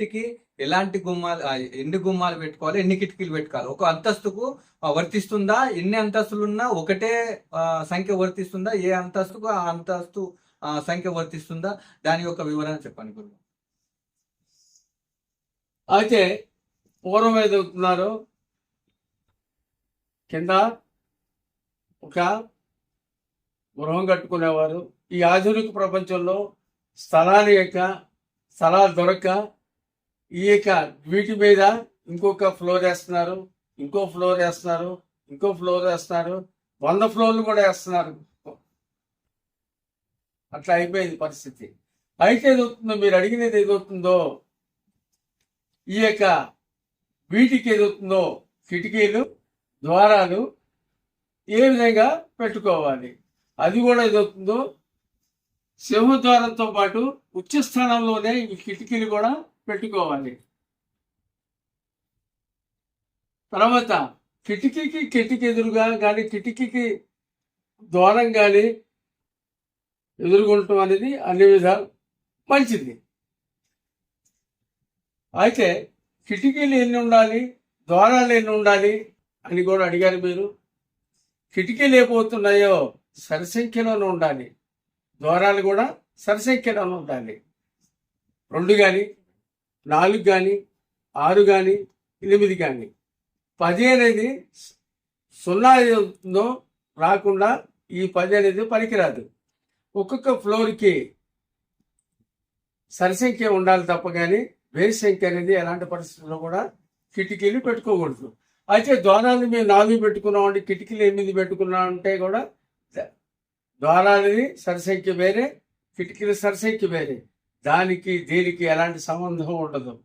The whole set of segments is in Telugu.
ఇంటికి ఎలాంటి గుమ్మాలు ఎన్ని గుమ్మాలు పెట్టుకోవాలి ఎన్ని కిటికీలు పెట్టుకోవాలి? ఒక అంతస్తుకు వర్తిస్తుందా? ఎన్ని అంతస్తులు ఉన్నా ఒకటే సంఖ్య వర్తిస్తుందా? ఏ అంతస్తుకు ఆ అంతస్తు సంఖ్య వర్తిస్తుందా? దాని యొక్క వివరణ చెప్పండి గురువు. అయితే పూర్వం ఏదవుతున్నారు కింద ఒక గృహం కట్టుకునేవారు. ఈ ఆధునిక ప్రపంచంలో స్థలాన్ని యొక్క స్థలాలు దొరక్క ఈ యొక్క వీటి మీద ఇంకొక ఫ్లోర్ వేస్తున్నారు ఇంకో ఫ్లోర్ వేస్తున్నారు ఇంకో ఫ్లోర్ వేస్తున్నారు వంద ఫ్లోర్లు కూడా వేస్తున్నారు. అట్లా అయిపోయింది పరిస్థితి. అయితే ఏదవుతుందో మీరు అడిగినది ఏదవుతుందో ఈ యొక్క వీటికి ఏదవుతుందో కిటికీలు ద్వారాలు ఏ విధంగా పెట్టుకోవాలి? అది కూడా ఏదవుతుందో సింహద్వారంతో పాటు ఉచ్చ స్థానంలోనే ఈ కిటికీలు కూడా పెట్టుకోవాలి. తర్వాత కిటికీకి కిటికీ ఎదురుగా కానీ కిటికీకి ద్వారం కానీ ఎదుర్కొనటం అనేది అన్ని విధాలు మంచిది. అయితే కిటికీలు ఎన్ని ఉండాలి? ద్వారాలు ఎన్ని ఉండాలి? అని కూడా అడిగారు మీరు. కిటికీలు ఏపోతున్నాయో సరిసంఖ్యలోనే ఉండాలి. ద్వారాలు కూడా సరిసంఖ్యలోనే ఉండాలి. రెండు కానీ నాలుగు కానీ ఆరు కానీ ఎనిమిది కానీ. పది అనేది సున్నా రాకుండా ఈ పది అనేది పనికిరాదు. ఒక్కొక్క ఫ్లోర్కి సరిసంఖ్య ఉండాలి తప్ప కానీ వేరు సంఖ్య అనేది ఎలాంటి పరిస్థితుల్లో కూడా కిటికీలు పెట్టుకోకూడదు. అయితే ద్వారాలు మేము నాలుగు పెట్టుకున్నామంటే కిటికీలు ఎనిమిది పెట్టుకున్నాం అంటే కూడా ద్వారాలని సరిసంఖ్య వేరే కిటికీల సరిసంఖ్య వేరే. దానికి దీనికి ఎలాంటి సంబంధం ఉండదు.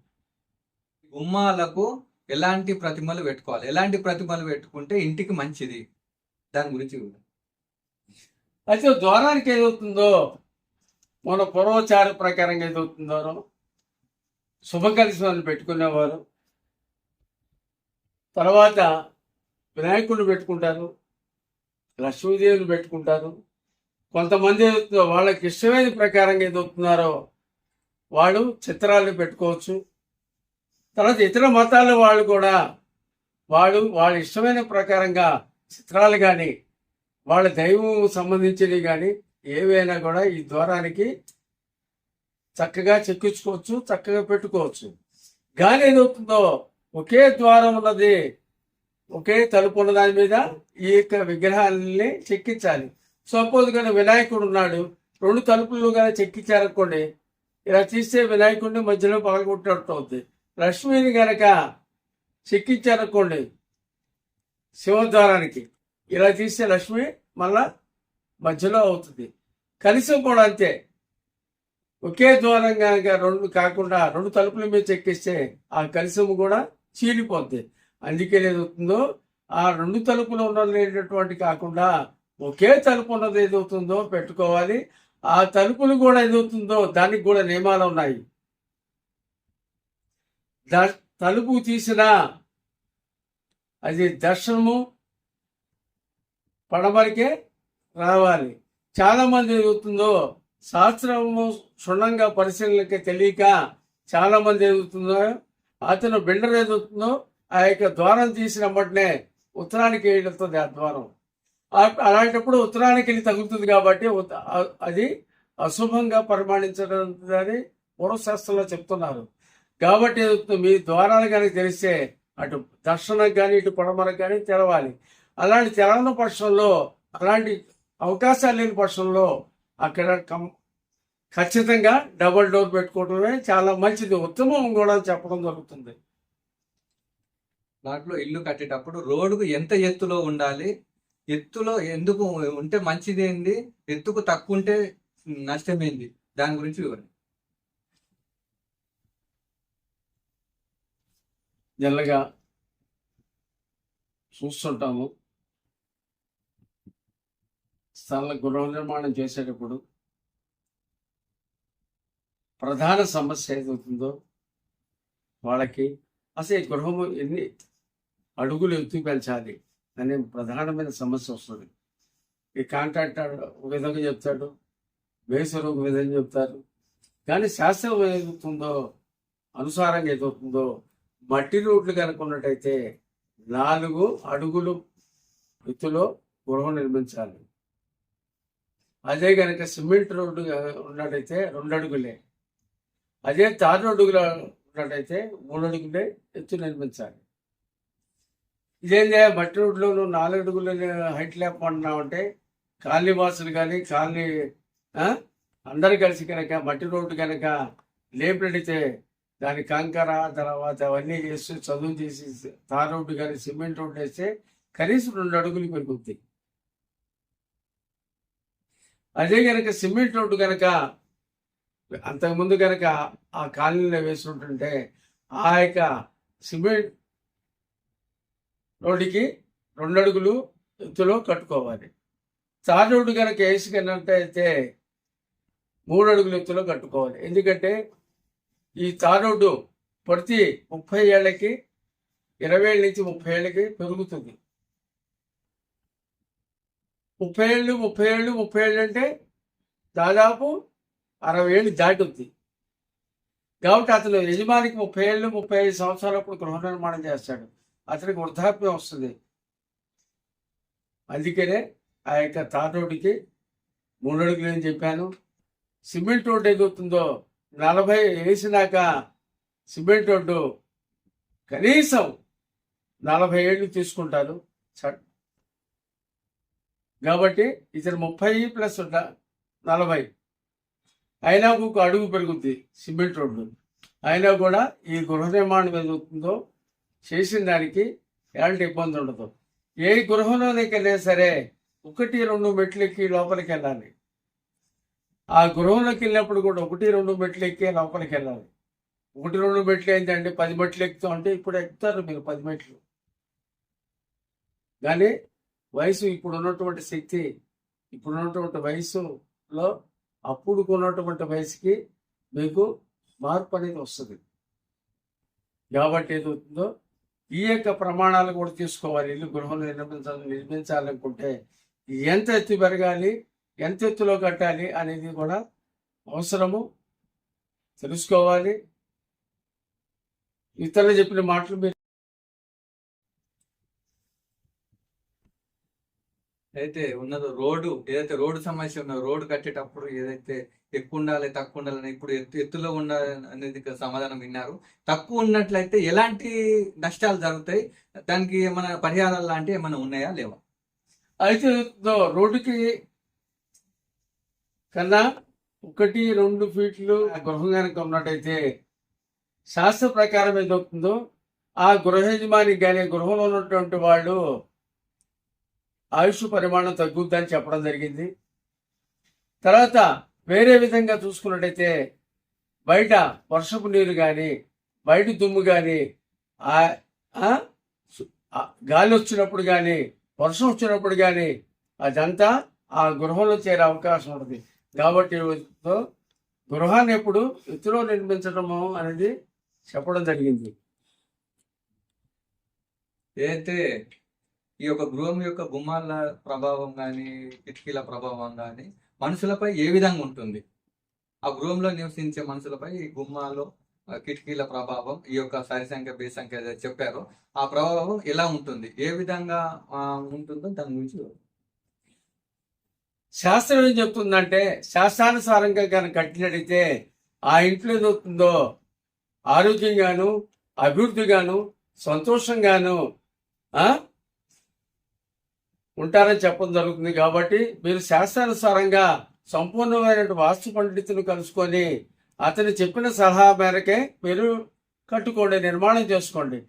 గుమ్మాలకు ఎలాంటి ప్రతిమలు పెట్టుకోవాలి? ఎలాంటి ప్రతిమలు పెట్టుకుంటే ఇంటికి మంచిది? దాని గురించి అయితే ద్వారానికి ఏదవుతుందో? మన పూర్వచార ప్రకారంగా ఏదవుతుందో? శుభకలిసి పెట్టుకునేవారు. తర్వాత వినాయకుడిని పెట్టుకుంటారు. లక్ష్మీదేవిని పెట్టుకుంటారు. కొంతమంది వాళ్ళకి ఇష్టమైన ప్రకారంగా ఏదవుతున్నారో వాళ్ళు చిత్రాలను పెట్టుకోవచ్చు. తర్వాత ఇతర మతాల వాళ్ళు కూడా వాళ్ళు వాళ్ళ ఇష్టమైన ప్రకారంగా చిత్రాలు కానీ వాళ్ళ దైవం సంబంధించినవి కానీ ఏవైనా కూడా ఈ ద్వారానికి చక్కగా చెక్కించుకోవచ్చు చక్కగా పెట్టుకోవచ్చు. గాలి ఏదవుతుందో ఒకే ద్వారం ఉన్నది ఒకే తలుపు ఉన్న దాని మీద ఈ యొక్క విగ్రహాలని చెక్కించాలి. సపోజ్ కానీ వినాయకుడు ఉన్నాడు రెండు తలుపులు కానీ చెక్కించారనుకోండి ఇలా తీస్తే వినాయకుడిని మధ్యలో పగలగొట్టినట్టు అవుతుంది లక్ష్మిని గనక చెక్కించారనుకోండి శివద్వారానికి ఇలా తీస్తే లక్ష్మి మళ్ళా మధ్యలో అవుతుంది. కలిసం కూడా అంతే. ఒకే ద్వారంగా రెండు కాకుండా రెండు తలుపుల మీద చెక్కిస్తే ఆ కలిసము కూడా చీలిపోద్ది. అందుకే ఏదవుతుందో ఆ రెండు తలుపులు ఉన్నది కాకుండా ఒకే తలుపు ఉన్నది ఏదవుతుందో పెట్టుకోవాలి. ఆ తలుపులు కూడా ఏదవుతుందో దానికి కూడా నియమాలు ఉన్నాయి. ద- తలుపు తీసినా అది దర్శనము పడమరికే రావాలి. చాలా మంది ఏదవుతుందో శాస్త్రము క్షుణ్ణంగా పరిశీలనకి తెలియక చాలా మంది ఏదవుతుందో అతను బిల్డర్ ఎదుగుతుందో ఆ యొక్క ద్వారం తీసిన వెంటనే ఉత్తరానికి వెళ్తుంది ఆ ద్వారం. అలాంటప్పుడు ఉత్తరానికి వెళ్ళి తగులుతుంది కాబట్టి అది అశుభంగా పరిమాణించడం అని పూర్వశాస్త్రంలో చెప్తున్నారు. కాబట్టి మీ ద్వారాలు కానీ తెలిస్తే అటు దర్శనం కానీ ఇటు పడమరకు కానీ తెరవాలి. అలాంటి తెరవని పక్షంలో అలాంటి అవకాశాలు లేని పక్షంలో అక్కడ కం- ఖచ్చితంగా డబుల్ డోర్ పెట్టుకోవడమే చాలా మంచిది. ఉత్తమం కూడా చెప్పడం జరుగుతుంది. దాంట్లో ఇల్లు కట్టేటప్పుడు రోడ్డుకు ఎంత ఎత్తులో ఉండాలి? ఎత్తులో ఎందుకు ఉంటే మంచిది ఏంది ఎత్తుకు తక్కువ ఉంటే నష్టమేంది? దాని గురించి వివరణ. జల్లగా చూస్తుంటాము. స్థల గృహ నిర్మాణం చేసేటప్పుడు ప్రధాన సమస్య ఏదవుతుందో వాళ్ళకి అసలు ఈ గృహము ఎన్ని అడుగులు ఎత్తుకు పెంచాలి అనే ప్రధానమైన సమస్య వస్తుంది. ఈ కాంట్రాక్టర్ ఒక విధంగా చెప్తాడు వేసరు ఒక విధంగా చెప్తారు. కానీ శాస్త్రం ఏదవుతుందో అనుసారంగా ఏదవుతుందో మట్టి రోడ్లు కనుకున్నట్టయితే నాలుగు అడుగులు ఎత్తులో గృహం నిర్మించాలి. అదే కనుక సిమెంట్ రోడ్డు ఉన్నట్టయితే రెండు అడుగులే అదే తారు రోడ్డుగా ఉన్నట్టయితే మూడు అడుగులే ఎత్తు నిర్మించాలి. ఇదేందే మట్టి రోడ్లో నువ్వు నాలుగు అడుగులు హైట్ లేకపోతున్నావు అంటే కాలనీ వాసులు కానీ కాలనీ అందరు కలిసి కనుక మట్టి రోడ్డు కనుక లేపినడితే దాని కంకర తర్వాత అవన్నీ చేసి చదువు చేసి తార్ రోడ్డు కానీ సిమెంట్ రోడ్డు వేస్తే కనీసం రెండు అడుగులు పెరుగుతాయి అదే కనుక సిమెంట్ రోడ్డు కనుక అంతకుముందు కనుక ఆ కాలనీలో వేసుకుంటుంటే ఆ యొక్క సిమెంట్ నోటికి రెండు అడుగులు ఎత్తులో కట్టుకోవాలి. తార్ రోడ్డు కనుక వేసుకున్నట్టయితే మూడు అడుగుల ఎత్తులో కట్టుకోవాలి. ఎందుకంటే ఈ తార్ రోడ్డు ప్రతి ముప్పై ఏళ్ళకి ఇరవై ఏళ్ళ నుంచి ముప్పై ఏళ్ళకి పెరుగుతుంది. ముప్పై ఏళ్ళు ముప్పై ఏళ్ళు ముప్పై ఏళ్ళు అంటే దాదాపు అరవై ఏళ్ళు దాటుద్ది కాబట్టి అతను యజమానికి ముప్పై ఏళ్ళు ముప్పై ఐదు సంవత్సరాలప్పుడు గృహ నిర్మాణం చేస్తాడు. అతనికి వృద్ధాప్యం వస్తుంది. అందుకనే ఆ యొక్క తార్ మూడడుగులు అని చెప్పాను. సిమెంట్ రోడ్డు ఏదవుతుందో నలభై వేసినాక సిమెంట్ రోడ్డు కనీసం నలభై ఏళ్ళు తీసుకుంటారు. కాబట్టి ఇతను ముప్పై ప్లస్ నలభై. అయినా ఒక అడుగు పెరుగుద్ది సిమెంట్ రోడ్డు. అయినా కూడా ఈ గృహ నిర్మాణం ఏదవుతుందో చేసిన దానికి ఎలాంటి ఇబ్బంది ఉండదు. ఏ గృహంలోనికైనా సరే ఒకటి రెండు మెట్లు ఎక్కి లోపలికి వెళ్ళాలి. ఆ గృహంలోకి వెళ్ళినప్పుడు కూడా ఒకటి రెండు మెట్లు ఎక్కి లోపలికి వెళ్ళాలి. ఒకటి రెండు మెట్లు ఏంటంటే పది మెట్లు ఎక్కుతాం అంటే ఇప్పుడు ఎక్కుతారు మీరు పది మెట్లు. కానీ వయసు ఇప్పుడు ఉన్నటువంటి శక్తి ఇప్పుడు ఉన్నటువంటి వయసులో అప్పుడు ఉన్నటువంటి వయసుకి మీకు మార్పు అనేది వస్తుంది. కాబట్టి ఏదవుతుందో ఈ యొక్క ప్రమాణాలు కూడా తీసుకోవాలి. ఇల్లు గృహం నిర్మించాలి నిర్మించాలనుకుంటే ఎంత ఎత్తు పెరగాలి ఎంత ఎత్తులో కట్టాలి అనేది కూడా అవసరము. తెలుసుకోవాలి. ఇతరులు చెప్పిన మాటలు మీరు అయితే ఉన్నదో రోడ్డు ఏదైతే రోడ్డు సమస్య ఉన్నదో రోడ్డు కట్టేటప్పుడు ఏదైతే ఎక్కువ ఉండాలి తక్కువ ఉండాలని ఇప్పుడు ఎత్తు ఎత్తులో ఉండాలి అనేది సమాధానం విన్నారు. తక్కువ ఉన్నట్లయితే ఎలాంటి నష్టాలు జరుగుతాయి? దానికి ఏమైనా పరిహారాలు లాంటివి ఏమైనా ఉన్నాయా? లేవా? అయితే రోడ్డుకి కన్నా ఒకటి రెండు ఫీట్లు ఆ. గృహం కనుక ఉన్నట్టయితే శాస్త్ర ప్రకారం ఏదవుతుందో ఆ గృహ యజమానికి కానీ గృహంలో ఉన్నటువంటి వాళ్ళు ఆయుష్ పరిమాణం తగ్గుద్దని చెప్పడం జరిగింది. తర్వాత వేరే విధంగా చూసుకున్నట్టయితే బయట వర్షపు నీరు కానీ బయట దుమ్ము కానీ గాలి వచ్చినప్పుడు కానీ వర్షం వచ్చినప్పుడు కానీ అదంతా ఆ గృహంలో చేరే అవకాశం ఉంటుంది కాబట్టి గృహాన్ని ఎప్పుడు ఎత్తులో నిర్మించడము అనేది చెప్పడం జరిగింది. ఏదైతే ఈ యొక్క గృహం యొక్క గుమ్మాల ప్రభావం కానీ కిటికీల ప్రభావం కానీ మనుషులపై ఏ విధంగా ఉంటుంది? ఆ గృహంలో నివసించే మనుషులపై ఈ గుమ్మాలు కిటికీల ప్రభావం ఈ యొక్క సరి సంఖ్య బి సంఖ్య చెప్పారు ఆ ప్రభావం ఎలా ఉంటుంది? ఏ విధంగా ఉంటుందో దాని గురించి శాస్త్రం ఏం చెప్తుందంటే శాస్త్రానుసారంగా కనుక కట్టినట్టయితే ఆ ఇంట్లో ఏదవుతుందో ఆరోగ్యంగాను అభివృద్ధిగాను సంతోషంగాను ఆ? ఉంటారని చెప్పడం జరుగుతుంది కాబట్టి మీరు శాస్త్రానుసారంగా సంపూర్ణమైన వాస్తు పండితుని కలుసుకొని అతను చెప్పిన సలహా మేరకే మీరు కట్టుకోండి నిర్మాణం చేసుకోండి.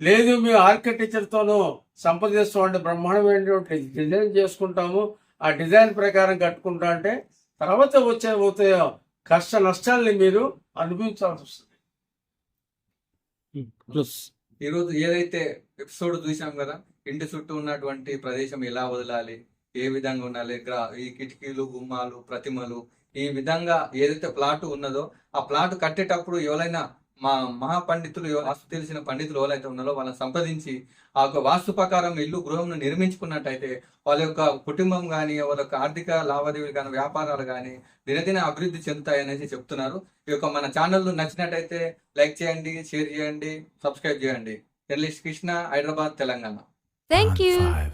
లేదు మేము ఆర్కిటెక్చర్తోనూ సంప్రదిస్తామండి బ్రహ్మాండమైనటువంటి డిజైన్ చేసుకుంటాము ఆ డిజైన్ ప్రకారం కట్టుకుంటా అంటే తర్వాత వచ్చే పోతే కష్ట నష్టాల్ని మీరు అనుభవించాల్సి వస్తుంది. Hmm. రోజు ఏదైతే ఎపిసోడ్ చూసాం కదా ఇంటి చుట్టూ ఉన్నటువంటి ప్రదేశం ఎలా వదలాలి ఏ విధంగా ఉండాలి గ్రా ఈ కిటికీలు గుమ్మాలు ప్రతిమలు ఈ విధంగా ఏదైతే ప్లాట్ ఉన్నదో ఆ ప్లాట్ కట్టేటప్పుడు ఎవరైనా మా మహా పండితులు ఎవ- వాస్తు తెలిసిన పండితులు ఎవరైతే ఉన్నారో వాళ్ళని సంప్రదించి ఆ యొక్క వాస్తు ప్రకారం ఇల్లు గృహంను నిర్మించుకున్నట్టయితే వాళ్ళ యొక్క కుటుంబం కానీ వాళ్ళ యొక్క ఆర్థిక లావాదేవీలు కానీ వ్యాపారాలు కానీ దినదిన అభివృద్ధి చెందుతాయి అనేసి చెప్తున్నారు ఈ యొక్క మన ఛానల్ నచ్చినట్టయితే లైక్ చేయండి షేర్ చేయండి సబ్స్క్రైబ్ చేయండి journalist Krishna Hyderabad Telangana Thank you. Five.